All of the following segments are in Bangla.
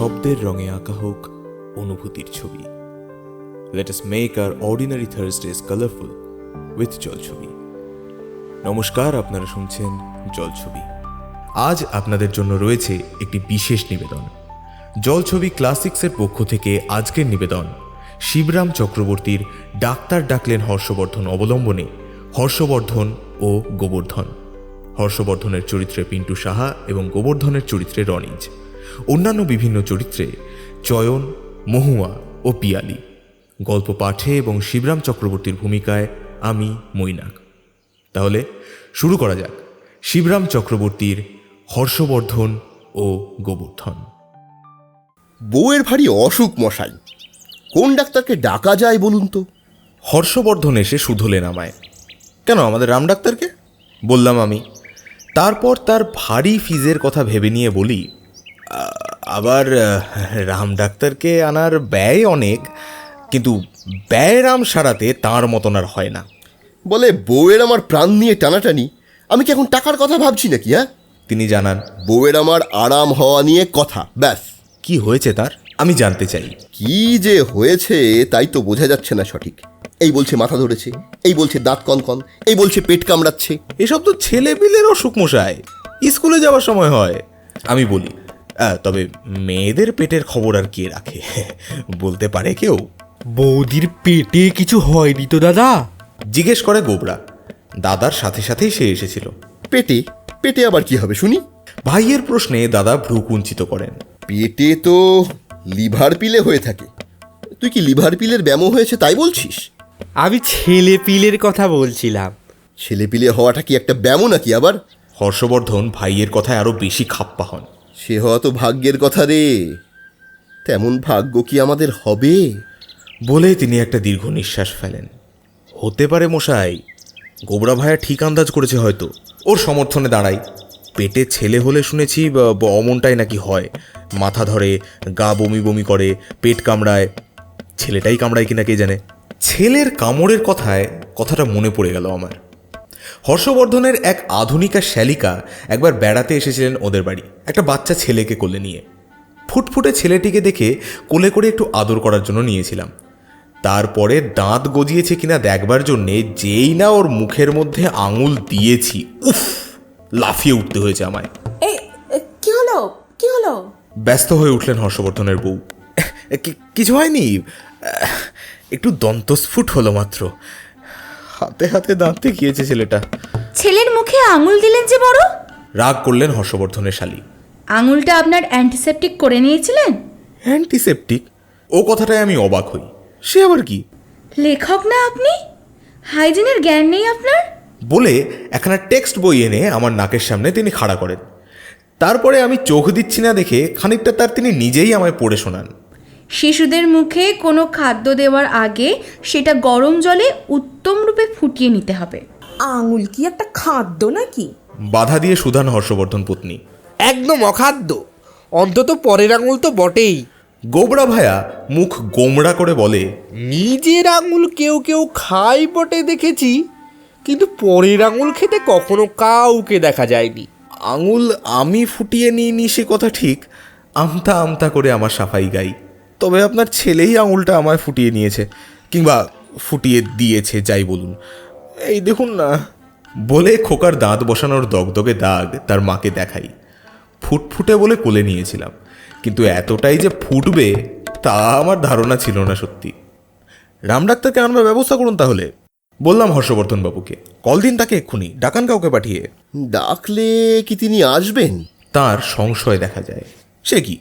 শব্দের রঙে আঁকা হোক অনুভূতির ছবি। Let us make our ordinary Thursdays colourful with Jalchhobi. নমস্কার, আপনারা শুনছেন জলছবি। আজ আপনাদের জন্য রয়েছে একটি বিশেষ নিবেদন। জলছবি ক্লাসিক্সের পক্ষ থেকে আজকের নিবেদন, শিবরাম চক্রবর্তীর ডাক্তার ডাকলেন হর্ষবর্ধন অবলম্বনে হর্ষবর্ধন ও গোবর্ধন। হর্ষবর্ধনের চরিত্রে পিন্টু সাহা এবং গোবর্ধনের চরিত্রে রনিজ। অন্যান্য বিভিন্ন চরিত্রে চয়ন মহুয়া ও পিয়ালি। গল্প পাঠে এবং শিবরাম চক্রবর্তীর ভূমিকায় আমি মৈনাক। তাহলে শুরু করা যাক শিবরাম চক্রবর্তীর হর্ষবর্ধন ও গোবর্ধন। বউয়ের ভারী অসুখ মশাই কোন ডাক্তারকে ডাকা যায় বলুন তো? হর্ষবর্ধন এসে শুধলেন আমায় কেন আমাদের রাম ডাক্তারকে? বললাম আমি তারপর তার ভারী ফিজের কথা ভেবে নিয়ে বলি "আ- আবার রাম ডাক্তারকে আনার ব্যয় অনেক কিন্তু ব্যয় রাম সারাতে তাঁর মতন আর হয় না। বলে বউয়ের আমার প্রাণ নিয়ে টানাটানি আমি কি এখন টাকার কথা ভাবছি নাকি হ্যাঁ? তিনি জানান বউয়ের আমার আরাম হওয়া নিয়ে কথা ব্যাস। কি হয়েছে তার? আমি জানতে চাই। কি যে হয়েছে তাই তো বোঝা যাচ্ছে না সঠিক। এই বলছে মাথা ধরেছে এই বলছে দাঁত কনকন এই বলছে পেট কামড়াচ্ছে। এসব তো ছেলে পিলের অসুখ মশাই স্কুলে যাওয়ার সময় হয় আমি বলি। তবে মেয়েদের পেটের খবর আর কে রাখে? বলতে পারে কেউ। বৌদির পেটে কিছু হয়নি তো দাদা। জিজ্ঞেস করে গোবরা। দাদার সাথে সাথেই সে এসেছিল। পেটে? পেটে আবার কি হবে শুনি। ভাইয়ের প্রশ্নে দাদা ভ্রু কুঞ্চিত করেন। পেটে তো লিভার পিলে হয়ে থাকে। তুই কি লিভার পিলের ব্যামো হয়েছে তাই বলছিস? আমি ছেলে পিলের কথা বলছিলাম। ছেলে পিলে হওয়াটা কি একটা ব্যামো নাকি আবার? হর্ষবর্ধন ভাইয়ের কথায় আরও বেশি খাপ্পা হন। সে হওয়া তো ভাগ্যের কথা রে। তেমন ভাগ্য কি আমাদের হবে? বলে তিনি একটা দীর্ঘ নিঃশ্বাস ফেলেন। হতে পারে মশাই, গোবরা ভাইয়া ঠিক আন্দাজ করেছে হয়তো। ওর সমর্থনে দাঁড়াই। পেটে ছেলে হলে শুনেছি অমনটাই নাকি হয়। মাথা ধরে, গা বমি বমি করে, পেট কামড়ায়। ছেলেটাই কামড়ায় কিনা কে জানে? ছেলের কামড়ের কথায়, কথাটা মনে পড়ে গেল আমার। হর্ষবর্ধনের এক আধুনিকা শ্যালিকা একবার বেড়াতে এসেছিলেন ওদের বাড়ি। একটা বাচ্চা ছেলেকে কোলে নিয়ে। ফুটফুটে ছেলেটিকে দেখে কোলে করে একটু আদর করার জন্য নিয়েছিলাম। তারপরে দাঁত গজিয়েছে কিনা দেখবার জন্যে যেই না ওর মুখের মধ্যে আঙুল দিয়েছি উফ লাফিয়ে উঠতে হয়েছে আমায়। কি হলো? কি হলো? ব্যস্ত হয়ে উঠলেন হর্ষবর্ধনের বউ। "কি- কিছু হয়নি? একটু দন্তস্ফুট হলো মাত্র। হাতে হাতে দাঁতে গিয়েছে ছেলেটা। ছেলের মুখে আঙুল দিলেন যে বড়? রাগ করলেন হর্ষবর্ধনের শালী। আঙুলটা আপনার অ্যান্টিসেপটিক করে নিয়েছিলেন? অ্যান্টিসেপটিক ও কথাটায় আমি অবাক হই। সে আবার কি? লেখক না আপনি? হাইজিনের জ্ঞান নেই আপনার? বলে একখানা টেক্সট বই এনে আমার নাকের সামনে তিনি খাড়া করেন। তারপরে আমি চোখ দিচ্ছি না দেখে খানিকটা তার তিনি নিজেই আমায় পড়ে শোনান। শিশুদের মুখে কোনো খাদ্য দেওয়ার আগে সেটা গরম জলে উত্তম রূপে ফুটিয়ে নিতে হবে। আঙুল কি একটা খাদ্য নাকি? বাধা দিয়ে সুধান হর্ষবর্ধন পত্নী। একদম অখাদ্য। অন্তত পরের আঙুল তো বটেই। গোবরা ভায়া মুখ গোমড়া করে বলে নিজের আঙুল কেউ কেউ খাই বটে দেখেছি কিন্তু পরের আঙুল খেতে কখনো কাউকে দেখা যায়নি। আঙুল আমি ফুটিয়ে নিইনি সে কথা ঠিক আমতা আমতা করে আমার সাফাই গাই। তবে আপনার ছেলেই আঙুলটা আমায় ফুটিয়ে নিয়েছে কিংবা ফুটিয়ে দিয়েছে যাই বলুন। এই দেখুন না বলে খোকার দাঁত বসানোর দগদগে দাগ তার মাকে দেখাই। ফুটফুটে বলে কোলে নিয়েছিলাম কিন্তু এতটাই যে ফুটবে তা আমার ধারণা ছিল না সত্যি। রাম ডাক্তারকে আনবার ব্যবস্থা করুন তাহলে। বললাম হর্ষবর্ধন বাবুকে কল দিন তাকে এক্ষুনি ডাকান কাউকে পাঠিয়ে। ডাকলে কি তিনি আসবেন? তার সংশয় দেখা যায়। সে কি?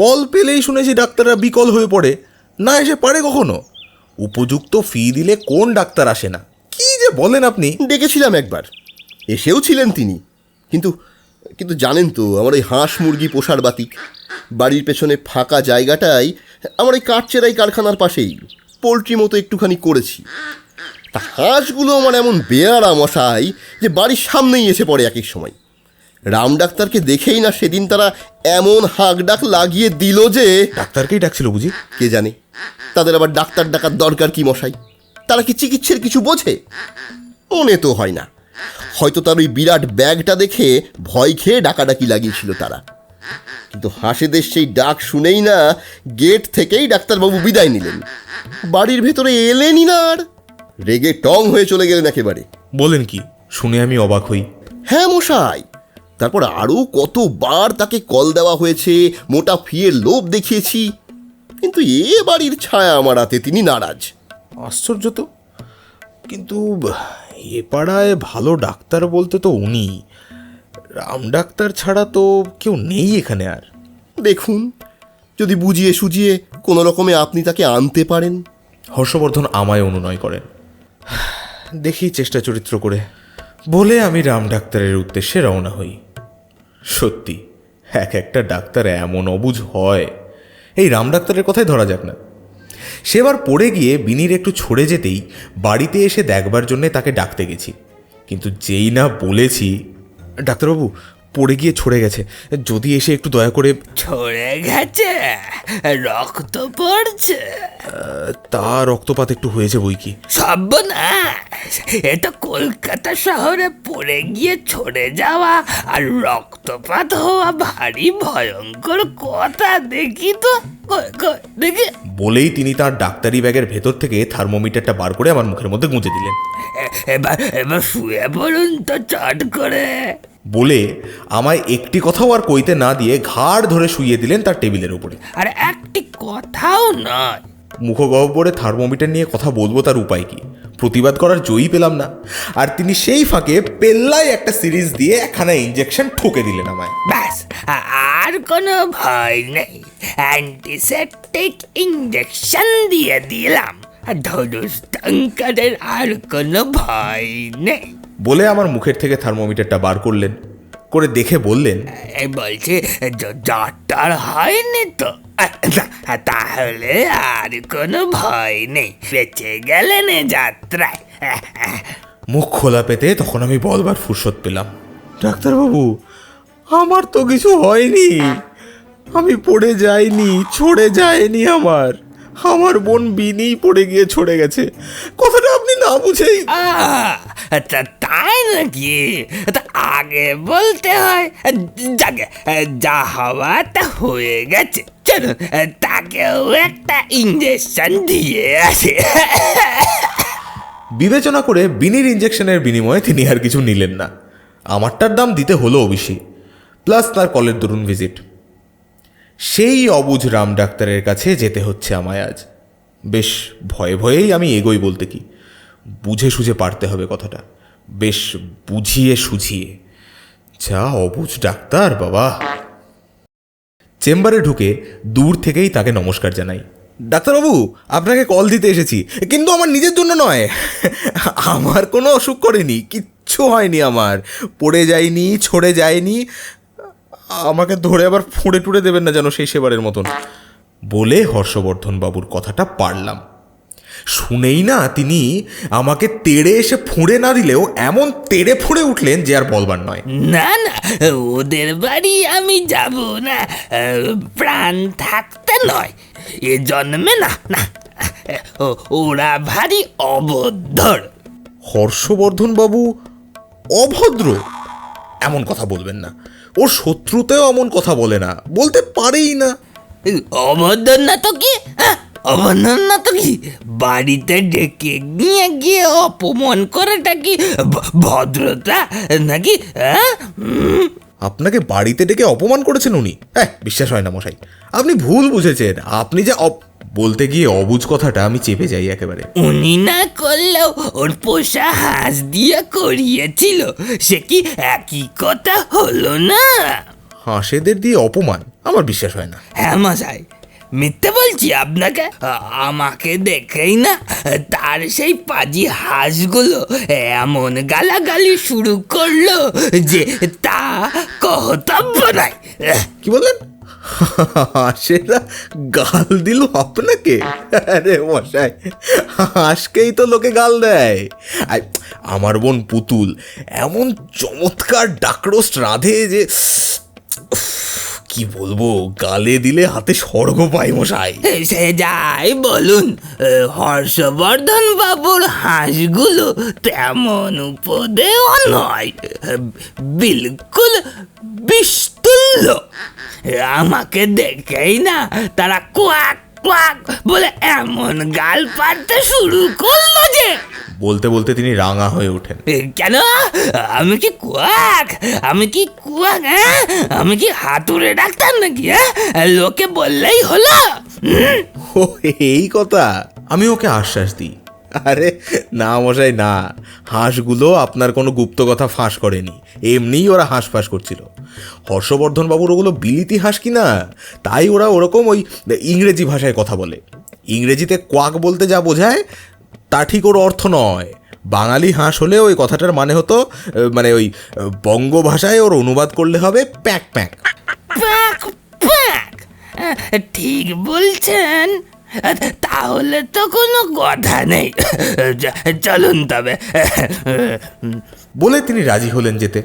কল পেলেই শুনেছি ডাক্তাররা বিকল হয়ে পড়ে। না এসে পারে কখনো? উপযুক্ত ফি দিলে কোন ডাক্তার আসে না? কি যে বলেন আপনি? ডেকেছিলাম একবার। এসেও ছিলেন তিনি। কিন্তু কিন্তু জানেন তো, আমার ওই হাঁস মুরগি পোষার বাতিক। বাড়ির পেছনে ফাঁকা জায়গাটাই আমার ওই কাঠচেরাই কারখানার পাশেই। পোলট্রি মতো একটুখানি করেছি। তা হাঁসগুলো আমার এমন বেয়ারা মশাই যে বাড়ির সামনেই এসে পড়ে এক এক সময়। রাম ডাক্তারকে দেখেই না সেদিন তারা এমন হাঁক ডাক লাগিয়ে দিল যে ডাক্তারকেই ডাকছিল বুঝি? কে জানে? তাদের আবার ডাক্তার ডাকার দরকার কি মশাই? তারা কি চিকিৎসার কিছু বোঝে? মনে তো হয় না। হয়তো তার ওই বিরাট ব্যাগটা দেখে ভয় খেয়ে ডাকাডাকি লাগিয়েছিল তারা। কিন্তু হাসেদের সেই ডাক শুনেই না গেট থেকেই ডাক্তারবাবু বিদায় নিলেন। বাড়ির ভেতরে এলেনই না আর। রেগে টং হয়ে চলে গেলেন একেবারে। বলেন কি শুনে আমি অবাক হই। হ্যাঁ মশাই। তারপর আরও কতবার তাকে কল দেওয়া হয়েছে মোটা ফিয়ের লোভ দেখিয়েছি। কিন্তু এ বাড়ির ছায়া আমার হাতে তিনি নারাজ। আশ্চর্য তো। কিন্তু এ পাড়ায় ভালো ডাক্তার বলতে তো উনি। রাম ডাক্তার ছাড়া তো কেউ নেই এখানে আর। দেখুন যদি বুঝিয়ে সুজিয়ে কোনো রকমে আপনি তাকে আনতে পারেন। হর্ষবর্ধন আমায় অনুনয় করেন। দেখি চেষ্টা চরিত্র করে। বলে আমি রাম ডাক্তারের উদ্দেশ্যে রওনা হই। সত্যি, এক একটা ডাক্তার এমন অবুজ হয়। এই রাম ডাক্তারের কথাই ধরা যাক না। সেবার পড়ে গিয়ে বিনির একটু ছড়ে যেতেই বাড়িতে এসে দেখবার জন্যে তাকে ডাকতে গেছি। কিন্তু যেই না বলেছি ডাক্তারবাবু পড়ে গিয়ে ছড়ে গেছে। যদি এসে একটু দয়া করে ছড়ে গেছে? রক্ত পড়ছে। তা রক্তপাত একটু হয়েছে বই কি? সর্বনাশ! এটা কলকাতা শহরে পড়ে গিয়ে ছড়ে যাওয়া আর রক্তপাত হওয়া ভারী ভয়ঙ্কর কথা দেখি তো। দেখি। বলেই তিনি তার ডাক্তারি ব্যাগের ভেতর থেকে থার্মোমিটারটা বার করে আমার মুখের মধ্যে গুঁজে দিলেন। এবার এবার শুয়ে পড়ুন তো চট করে। বলে আমায় একটি কথাও আর কইতে না দিয়ে ঘাড় ধরে শুইয়ে দিলেন তার টেবিলের উপরে। আর একটি কথাও নয়। মুখগহ্বরে থার্মোমিটার নিয়ে কথা বলব তার উপায় কি? প্রতিবাদ করার জয়ী পেলাম না। আর তিনি সেই ফাঁকে পেল্লায় একটা সিরিজ দিয়ে একখানা ইঞ্জেকশন ঠুকে দিলেন আমায়। ব্যাস আর কোনো ভয় নেই। অ্যান্টিসেপটিক ইঞ্জেকশন দিয়ে দিলাম। ধনুষ্টঙ্করের আর কোনো ভয় নেই। বলে আমার মুখের থেকে থার্মোমিটারটা বার করলেন করে দেখে বললেন বলছি জ্বরটার হয়নি তো? তাহলে আর কোনো ভয় নেই। বেঁচে গেলেন যাত্রায়। মুখ খোলা পেতে তখন আমি বলবার ফুরসত পেলাম ডাক্তারবাবু আমার তো কিছু হয়নি। আমি পড়ে যাইনি ছড়ে যায়নি আমার। আমার বোন বিনিই পড়ে গিয়ে ছড়ে গেছে। কথাটা আপনি না বুঝেই তাই নাকি? তা আগে বলতে হয় যাকে যা হওয়া তা হয়ে গেছে। চলো তাকেও একটা ইঞ্জেকশন দিয়ে আসে। বিবেচনা করে বিনির ইঞ্জেকশনের বিনিময়ে তিনি আর কিছু নিলেন না। আমারটার দাম দিতে হলো অবশ্যই প্লাস তার কলের দরুন ভিজিট সেই অবুঝ রাম ডাক্তারের কাছে যেতে হচ্ছে আমায় আজ। বেশ ভয়ে ভয়েই আমি এগোই বলতে কি। বুঝে সুঝে পারতে হবে কথাটা। বেশ বুঝিয়ে সুঝিয়ে। যা অবুঝ ডাক্তার, বাবা। চেম্বারে ঢুকে দূর থেকেই তাকে নমস্কার জানাই। ডাক্তারবাবু, আপনাকে কল দিতে এসেছি, কিন্তু আমার নিজের জন্য নয়। আমার কোনো অসুখ করেনি, কিচ্ছু হয়নি আমার। পড়ে যায়নি, ছড়ে যায়নি। আমাকে ধরে আবার ফুঁড়ে টুড়ে দেবেন না যেন সেই সেবারের মতন। বলে হর্ষবর্ধন বাবুর কথাটা পারলাম। শুনেই না তিনি আমাকে তেড়ে এসে ফুঁড়ে না দিলেও এমন তেড়ে ফুঁড়ে উঠলেন যে আর বলবার নয়। না না ওদের বাড়ি আমি যাব না প্রাণ থাকতে নয়। এ জন্মে না না ও- ওরা ভারী অবদ্ধর হর্ষবর্ধন বাবু অভদ্র? এমন কথা বলবেন না। ওর শত্রুতেও এমন কথা বলে না বলতে পারেই না। অবদ্ধর না তো কি? হ্যাঁ? অবদ্ধর না তো কি? বাড়িতে ডেকে নিয়ে গিয়ে অপমান করাটা কি ভদ্রতা নাকি হ্যাঁ? আপনাকে বাড়িতে ডেকে অপমান করেছেন উনি? হ্যাঁ বিশ্বাস হয় না মশাই। আপনি ভুল বুঝেছেন। আপনি যে বলতে গিয়ে অবুজ কথাটা আমি চেপে যাই একেবারে। উনি না করলেও ওর পোষা হাঁস দিয়ে করিয়েছিল সে কি একই কথা হলো না? হাঁসেদের দিয়ে অপমান আমার বিশ্বাস হয় না। হ্যাঁ মশাই মিথ্যে বলছি আপনাকে আমাকে দেখেই না তার সেই পাজি হাঁসগুলো এমন গালাগালি শুরু করল যে তা কহতব্য নাই কি বললেন? হাঁসেরা গাল দিল আপনাকে? আরে মশাই, হাঁসকেই তো লোকে গাল দেয়। আমার বোন পুতুল, এমন চমৎকার ডাকরোস্ট রাধে যে কি বলব, গালে দিলে হাতে স্বর্গ পাই মশাই। সে যাই বলুন, হর্ষবর্ধন বাবুর হাঁসগুলো তেমন উপদেও নয়, বিলকুল বিস্তুল্য আমাকে দেখেই না তারা কোয়াক কোয়াক বলে এমন গাল পাড়তে শুরু করল যে। বলতে বলতে তিনি রাঙা হয়ে ওঠেন। কেন? আমি কি কুয়াক? আমি কি কুয়াক হ্যাঁ? আমি কি হাতুড়ে ডাক্তার নাকি হ্যাঁ? লোকে বললেই হলো? ও এই কথা। আমি ওকে আশ্বাস দিই। আরে, না মশাই, না। হাঁসগুলো আপনার কোনো গুপ্ত কথা ফাঁস করেনি। এমনিই ওরা হাঁস ফাঁস করছিল। হর্ষবর্ধন বাবুর ওগুলো বিলিতি হাঁস কি না? তাই ওরা ওরকম ওই ইংরেজি ভাষায় কথা বলে। ইংরেজিতে কোয়াক বলতে যা বোঝায়, তা ঠিক ওর অর্থ নয়। বাঙালি হাঁস হলে ওই কথাটার মানে হতো মানে ওই বঙ্গ ভাষায় ওর অনুবাদ করলে হবে প্যাক প্যাক। Pack pack. ঠিক বলছেন। তাহলে তো কোনো কথা নেই। চলুন তবে। বলে তিনি রাজি হলেন যেতে।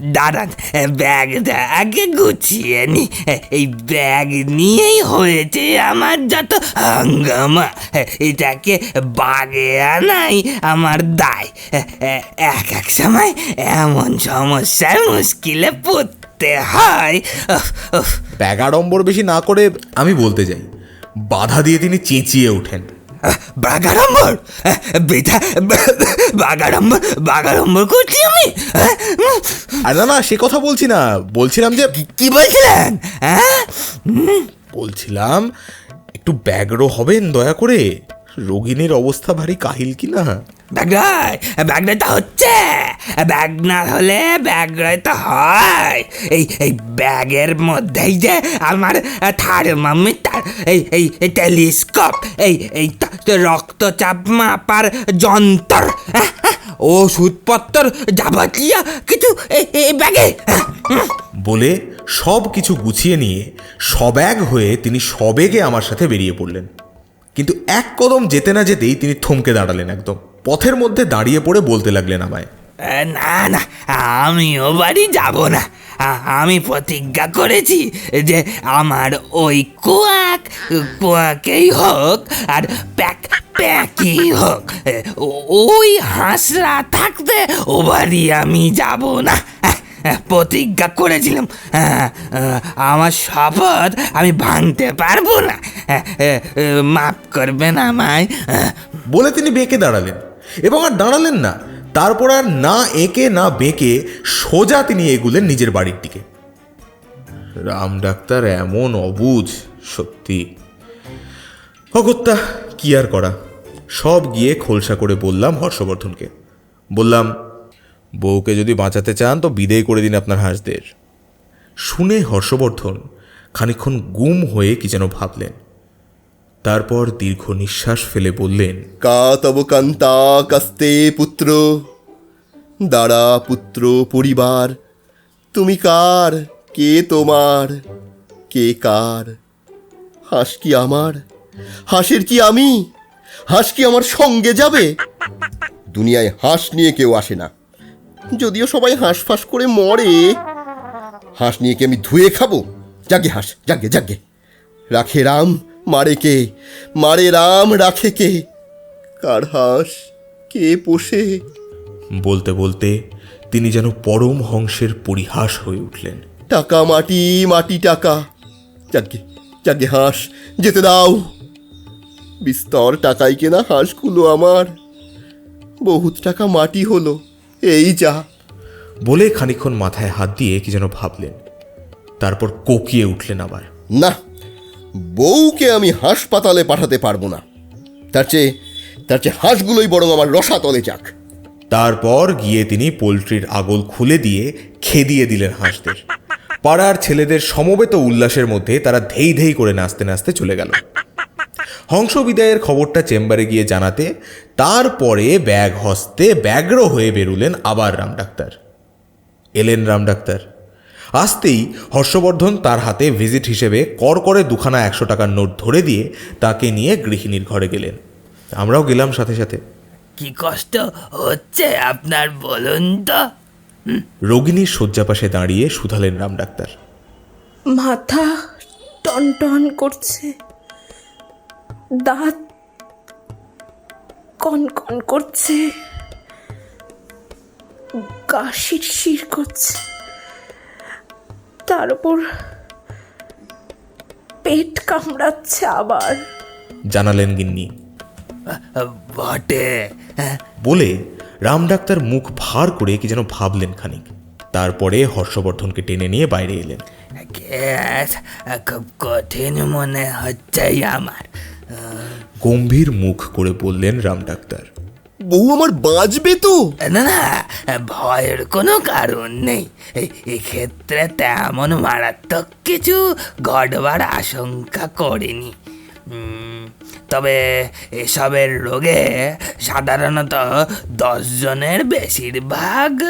দাঁড়ান ব্যাগটা আগে গুছিয়ে নি। এই ব্যাগ নিয়েই হয়েছে আমার যত হাঙ্গামা। এটাকে বাগে আনাই আমার দায়। এক এক সময় এমন সমস্যায় মুশকিলে পড়তে হয়। উফ। প্যাগাডম্বর বেশি না করে আমি বলতে যাই বাধা দিয়ে তিনি চেঁচিয়ে ওঠেন। বাগাড়ম্বর? বেটা বাগাড়ম্বর বাগাড়ম্বর করছি আমি? হ্যাঁ? আর না না সে কথা বলছি না। বলছিলাম যে কি বলছিলেন? হ্যাঁ? বলছিলাম একটু ব্যাগ্র হবেন দয়া করে। রোগিনীর অবস্থা ভারী কাহিল কি না? ব্যাগরাই ব্যাগরাই তো হচ্ছে। ব্যাগ না হলে ব্যাগরাই তো হয়। এই এই ব্যাগের মধ্যেই যে আমার থার্মোমিটার এই এই টেলিস্কোপ এই এই রক্তচাপ মাপার যন্ত্র হ্যাঁ, হ্যাঁ, ওষুধপত্র যাবতীয় কিছু এই ব্যাগে হ্যাঁ, বলে সব কিছু গুছিয়ে নিয়ে সব্যাগ হয়ে তিনি সবেগে আমার সাথে বেরিয়ে পড়লেন। কিন্তু এক কদম যেতে না যেতেই তিনি থমকে দাঁড়ালেন একদম। পথের মধ্যে দাঁড়িয়ে পড়ে বলতে লাগলেন আমায় না না আমিও বাড়ি যাব না। আমি প্রতিজ্ঞা করেছি যে আমার ওই কোয়াক, কোয়াকেই হোক আর প্যাক, প্যাকই হোক ওই হাঁসরা থাকতে ও বাড়ি আমি যাব না। প্রতিজ্ঞা করেছিলাম। আহ, আমার শপথ আমি ভাঙতে পারব না। আহ, মাফ করবেন আমায়। বলে তিনি বেঁকে দাঁড়ালেন। এবং আর দাঁড়ালেন না। তারপর আর না এঁকে না বেঁকে সোজা তিনি এগুলেন নিজের বাড়ির দিকে। রাম ডাক্তার এমন অবুঝ সত্যি। অগত্যা কি আর করা? সব গিয়ে খোলসা করে বললাম হর্ষবর্ধনকে। বললাম বউকে যদি বাঁচাতে চান, তো বিদেয় করে দিন আপনার হাঁসদের। শুনে হর্ষবর্ধন খানিকক্ষণ গুম হয়ে কি যেন ভাবলেন। তারপর দীর্ঘ নিঃশ্বাস ফেলে বললেন, কা তব কান্তা কাস্তে পুত্র, দাঁড়া পুত্র পরিবার, তুমি কার? কে তোমার? কে কার? হাঁস কি আমার? হাঁসের কি আমি? হাঁস কি আমার সঙ্গে যাবে? দুনিয়ায় হাঁস নিয়ে কেউ আসে না। যদিও সবাই হাঁস ফাঁস করে মরে। হাঁস নিয়ে কি আমি ধুয়ে খাব? যাকে হাঁস যাকে যাকে রাখে রাম মারে কে? মারে রাম রাখে কে? কার হাঁস? কে পোষে? বলতে বলতে তিনি যেন পরম হংসের পরিহাস হয়ে উঠলেন। টাকা মাটি মাটি টাকা। যাকে যাকে হাঁস যেতে দাও। বিস্তর টাকায় কেনা হাঁসগুলো আমার। বহুত টাকা মাটি হলো। এই যা। বলে খানিকক্ষণ মাথায় হাত দিয়ে কি যেন ভাবলেন। তারপর কোকিয়ে উঠলেন আবার। না বউকে আমি হাসপাতালে পাঠাতে পারব না। তার চেয়ে তার চেয়ে হাঁসগুলোই বরং আমার রসাতলে যাক। তারপর গিয়ে তিনি পোলট্রির আগল খুলে দিয়ে খেদিয়ে দিলেন হাঁসদের। পাড়ার ছেলেদের সমবেত উল্লাসের মধ্যে তারা ধেই ধেই করে নাচতে নাচতে চলে গেল। হংস বিদায়ের খবরটা চেম্বারে গিয়ে জানাতে তারপরে ব্যাগ হস্তে ব্যগ্র হয়ে বেরুলেন আবার রাম ডাক্তার। এলেন রাম ডাক্তার। আসতেই হর্ষবর্ধন তার হাতে ভিজিট হিসেবে কর করে দুখানা একশো টাকার নোট ধরে দিয়ে তাকে নিয়ে গৃহিণীর ঘরে গেলেন। আমরাও গেলাম সাথে সাথে। কি কষ্ট হচ্ছে আপনার বলুন তো। রোগিণীর শয্যাপাশে দাঁড়িয়ে শুধালেন রাম ডাক্তার। মাথা টন টন করছে। দাঁত কন কন করছে গা শিরশির করছে তার উপর পেট কামড়াচ্ছে আবার। জানালেন গিন্নি। বটে। হ্যাঁ, বলে রাম ডাক্তার মুখ ভার করে কি যেন ভাবলেন খানিক। তারপরে হর্ষবর্ধনকে টেনে নিয়ে বাইরে এলেন। গ্যাস খুব কঠিন মনে হচ্ছে আমার। গম্ভীর মুখ করে বললেন রাম ডাক্তার। বউ আমার বাঁচবে তো? না না ভয়ের কোনো কারণ নেই। এক্ষেত্রে তেমন মারাত্মক কিছু ঘটবার আশঙ্কা করিনি। তবে এসবের রোগে সাধারণত দশজনের বেশিরভাগ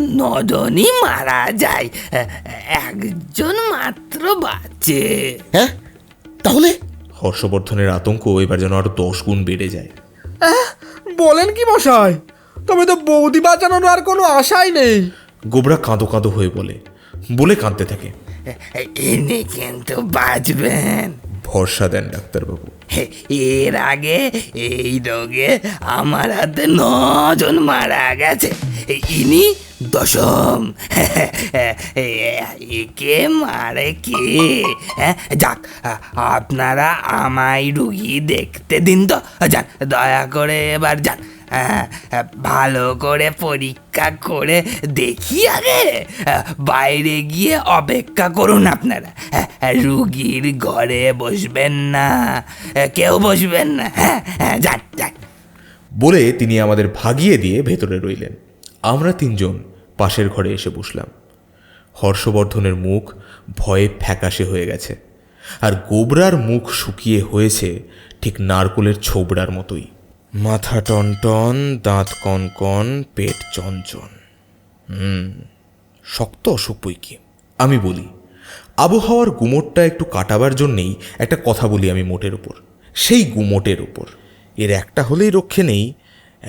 নজনই মারা যায়। একজন মাত্র বাঁচে। হ্যাঁ? তাহলে? হর্ষবর্ধনের আতঙ্ক এবার যেন আরও দশ গুণ বেড়ে যায়। বলেন কি মশাই তবে তো বৌদি বাঁচানোর আর কোনো আশাই নেই। গোবরা কাঁদো কাঁদো হয়ে বলে বলে কাঁদতে থাকে। ইনি কিন্তু বাঁচবেন। ভরসা দেন ডাক্তারবাবু। এর আগে এই রোগে আমার হাতে নজন মারা গেছে। ইনি দশম। একে মারে কে? হ্যাঁ, যাক আপনারা আমায় রুগী দেখতে দিন তো। যান দয়া করে এবার যান। হ্যাঁ, ভালো করে পরীক্ষা করে দেখি আগে। বাইরে গিয়ে অপেক্ষা করুন আপনারা। হ্যাঁ, রুগীর ঘরে বসবেন না। কেউ বসবেন না। হ্যাঁ যান যান। বলে তিনি আমাদের ভাগিয়ে দিয়ে ভেতরে রইলেন। আমরা তিনজন পাশের ঘরে এসে বসলাম। হর্ষবর্ধনের মুখ ভয়ে ফ্যাকাশে হয়ে গেছে, আর গোবরার মুখ শুকিয়ে হয়েছে ঠিক নারকোলের ছোবড়ার মতোই। মাথা টনটন, দাঁত কনকন, পেট চঞ্চন হুম, শক্ত অসুখ বই কি? আমি বলি, আবহাওয়ার গুমোটটা একটু কাটাবার জন্যেই একটা কথা বলি আমি মোটের ওপর সেই গুমোটের ওপর এর একটা হলেই রক্ষে নেই,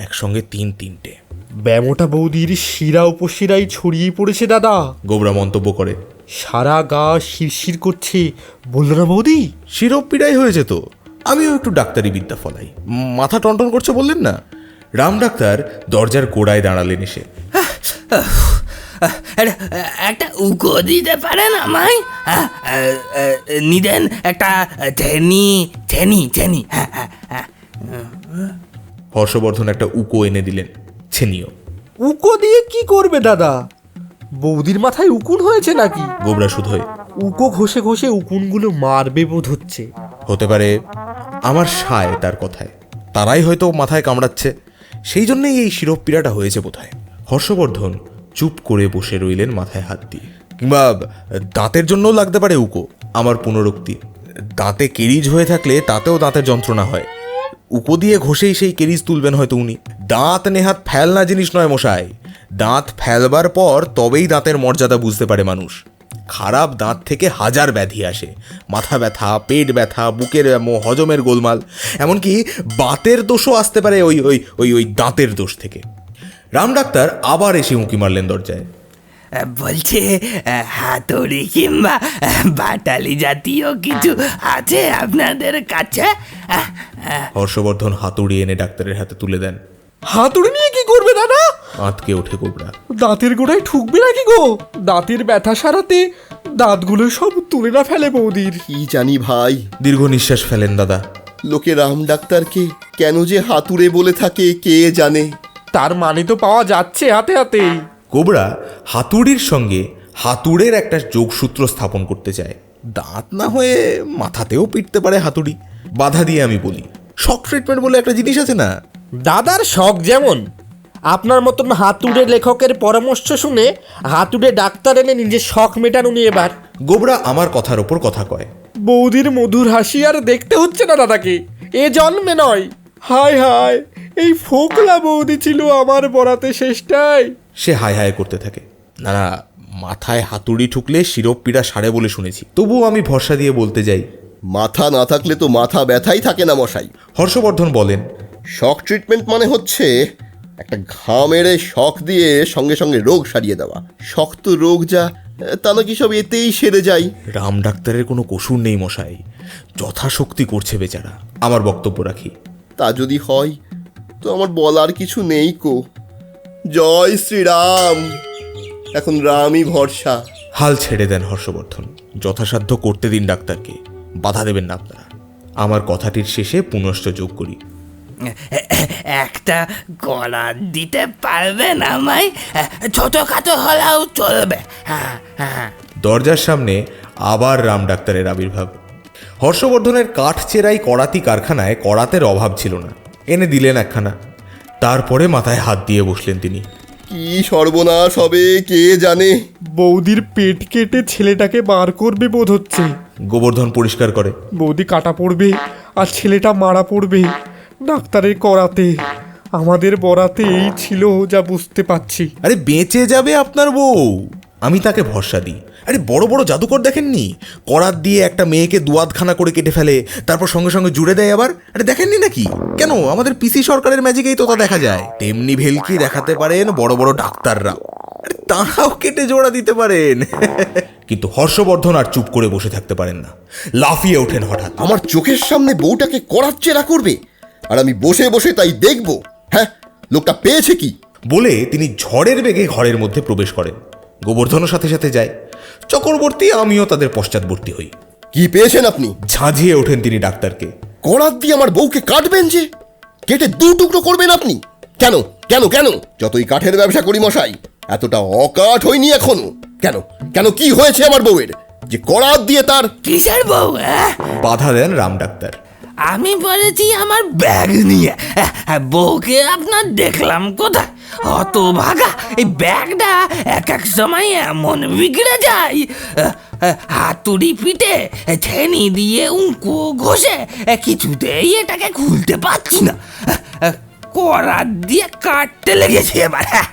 একসঙ্গে তিন তিনটে। ব্যামোটা বৌদির শিরা উপশিরাই ছড়িয়ে পড়েছে দাদা। গোবরা মন্তব্য করে। সারা গা শিরশির করছে। বলল না বৌদি? শিরপ পীড়াই হয়েছে তো আমিও একটু ডাক্তারি বিদ্যা ফলাই। মাথা টনটন করছে বললেন না? রাম ডাক্তার দরজার গোড়ায় দাঁড়ালেন এসে। একটা- একটা উকো দিতে পারেন আমায়? হ্যাঁ, নিদেন একটা ছেনি ছেনি ছেনি হ্যাঁ হ্যাঁ হ্যাঁ। হর্ষবর্ধন একটা উকো এনে দিলেন। ছেনিও উকো দিয়ে কি করবে দাদা? বৌদির মাথায় উকুন হয়েছে নাকি? গোবরা শুধোয় উকো ঘষে ঘষে উকুনগুলো মারবে বোধ হচ্ছে। হতে পারে আমার সায় তার কথায়। তারাই হয়তো মাথায় কামড়াচ্ছে। সেই জন্যই এই শিরপ পীড়াটা হয়েছে বোধহয়। হর্ষবর্ধন চুপ করে বসে রইলেন মাথায় হাত দিয়ে। কিংবা দাঁতের জন্যও লাগতে পারে উকো আমার পুনরুক্তি। দাঁতে কেরিজ হয়ে থাকলে তাতেও দাঁতের যন্ত্রণা হয়। উকো দিয়ে ঘষেই সেই কেরিজ তুলবেন হয়তো উনি। দাঁত নেহাত ফেলনা জিনিস নয় মশাই। দাঁত ফেলবার পর তবেই দাঁতের মর্যাদা বুঝতে পারে মানুষ। খারাপ দাঁত থেকে হাজার ব্যাধি আসে। মাথা ব্যথা, পেট ব্যথা, বুকের ব্যামো হজমের গোলমাল। এমনকি বাতের দোষও আসতে পারে ওই ওই ওই ওই দাঁতের দোষ থেকে। রাম ডাক্তার আবার এসে উঁকি মারলেন দরজায়। বলছে হাতুড়ি কিংবা বাটালি জাতীয় কিছু আছে আপনাদের কাছে? হর্ষবর্ধন হাতুড়ি এনে ডাক্তারের হাতে তুলে দেন। হাতুড়ি নিয়ে কি করবে দাদা আঁতকে ওঠে গোবরা দাঁতের গোড়ায় ঠুকবে নাকি গো? দাঁতের ব্যথা সারাতে দাঁতগুলো সব তুলে না ফেলে বৌদির। কি জানি ভাই। দীর্ঘ নিঃশ্বাস ফেলেন দাদা। লোকে রাম ডাক্তারকে কেন যে হাতুড়ে বলে থাকে কে জানে? তার মানে তো পাওয়া যাচ্ছে হাতে হাতেই। কোবরা হাতুড়ির সঙ্গে হাতুড়ের একটা যোগসূত্র স্থাপন করতে চায়। দাঁত না হয়ে মাথাতেও পিটতে পারে হাতুড়ি। বাধা দিয়ে আমি বলি শক ট্রিটমেন্ট বলে একটা জিনিস আছে না? দাদার শখ যেমন আপনার মতন হাতুড়ে লেখকের পরামর্শ শুনে হাতুড়ে ডাক্তার এনে নিজের শখ মেটান উনি এবার। গোবরা আমার কথার ওপর কথা কয়। বৌদির মধুর হাসি আর দেখতে হচ্ছে না দাদাকে। এ জন্মে নয়। হায় হায় এই ফোকলা বৌদি ছিল আমার বরাতে শেষটাই সে হায় হায় করতে থাকে। না না মাথায় হাতুড়ি ঠুকলে শিরপ পীড়া সারে বলে শুনেছি। তবুও আমি ভরসা দিয়ে বলতে যাই মাথা না থাকলে তো মাথা ব্যথাই থাকে না মশাই। হর্ষবর্ধন বলেন শক ট্রিটমেন্ট মানে হচ্ছে একটা ঘা মেরে শখ দিয়ে সঙ্গে সঙ্গে রোগ সারিয়ে দেওয়া। শক্ত রোগ যা তা নাকি সব এতেই সেরে যায়। রাম ডাক্তারের কোনো কসুর নেই মশাই যথাশক্তি করছে বেচারা। আমার বক্তব্য রাখি। তা যদি হয় তো আমার বলার কিছু নেই কো। জয় শ্রীরাম। এখন রামই ভরসা। হাল ছেড়ে দেন হর্ষবর্ধন। যথাসাধ্য করতে দিন ডাক্তারকে। বাধা দেবেন না আপনারা। আমার কথাটির শেষে পুনশ্চ যোগ করি। একটা গলা দিতে পারবেন আমায়? ছোটখাটো হলেও চলবে। হ্যাঁ হ্যাঁ। দরজার সামনে আবার রাম ডাক্তারের আবির্ভাব। হর্ষবর্ধনের কাঠ চেরাই করাতি কারখানায় করাতের অভাব ছিল না। এনে দিলেন একখানা তারপরে মাথায় হাত দিয়ে বসলেন তিনি। কি সর্বনাশ হবে কে জানে? বৌদির পেট কেটে ছেলেটাকে বার করবে বোধ হচ্ছে। গোবর্ধন পরিষ্কার করে। বৌদি কাটা পড়বে আর ছেলেটা মারা পড়বে ডাক্তারের করাতে। আমাদের বরাতে এই ছিল যা বুঝতে পারছি। আরে বেঁচে যাবে আপনার বউ। আমি তাকে ভরসা দিই। আরে বড় বড় জাদুকর দেখেননি? করাত দিয়ে একটা মেয়েকে দুয়াদখানা করে কেটে ফেলে তারপর সঙ্গে সঙ্গে জুড়ে দেয় আবার? আরে দেখেননি নাকি? কেন? আমাদের পিসি সরকারের ম্যাজিকেই তো তা দেখা যায়। তেমনি ভেলকি দেখাতে পারেন বড় বড় ডাক্তাররা। আরে তারাও কেটে জোড়া দিতে পারেন। কিন্তু হর্ষবর্ধন আর চুপ করে বসে থাকতে পারেন না। লাফিয়ে ওঠেন হঠাৎ। আমার চোখের সামনে বউটাকে করাচ্ছেরা করবে? আর আমি বসে বসে তাই দেখব। হ্যাঁ লোকটা পেয়েছে কি? বলে তিনি ঝড়ের বেগে ঘরের মধ্যে প্রবেশ করেন। গোবর্ধনও সাথে সাথে যায়। চক্রবর্তী আমিও তাদের পশ্চাৎবর্তী হই। কি পেয়েছেন আপনি? ঝাঁঝিয়ে ওঠেন তিনি ডাক্তারকে। করাত দিয়ে আমার বউকে কাটবেন যে? কেটে দু টুকরো করবেন আপনি? কেন? কেন? কেন? যতই কাঠের ব্যবসা করি মশাই এতটা অকাঠ হয়নি এখনও। কেন? কেন? কি হয়েছে আমার বউয়ের? যে করাত দিয়ে তার কিসের বউ হ্যাঁ? বাধা দেন রাম ডাক্তার। আমি বলেছি আমার ব্যাগ নিয়ে। বউকে আপনার দেখলাম কোথায়? অত ভাগা এই ব্যাগটা এক এক সময় এমন বিগড়ে যায়। হাতুড়ি পিটে ছেনি দিয়ে উঁকো ঘষে কিছুতেই এটাকে খুলতে পারছি না। করাত দিয়ে কাটতে লেগেছে এবার হ্যাঁ।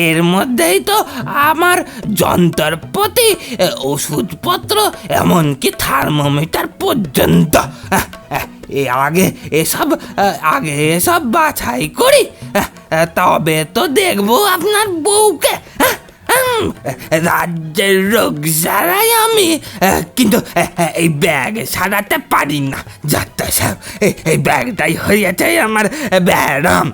এর মধ্যেই তো আমার যন্ত্রপাতি ওষুধপত্র এমনকি থার্মোমিটার পর্যন্ত আহ, আহ, এ আগে এসব আগে এসব বাছাই করি তবে তো দেখব আপনার বউকে হ্যাঁ। রাজ্যের রোগ সারাই আমি কিন্তু এই ব্যাগ সারাতে পারি না। যাত্রা সাহেব এই ব্যাগটাই হয়েছে আমার ব্যারাম।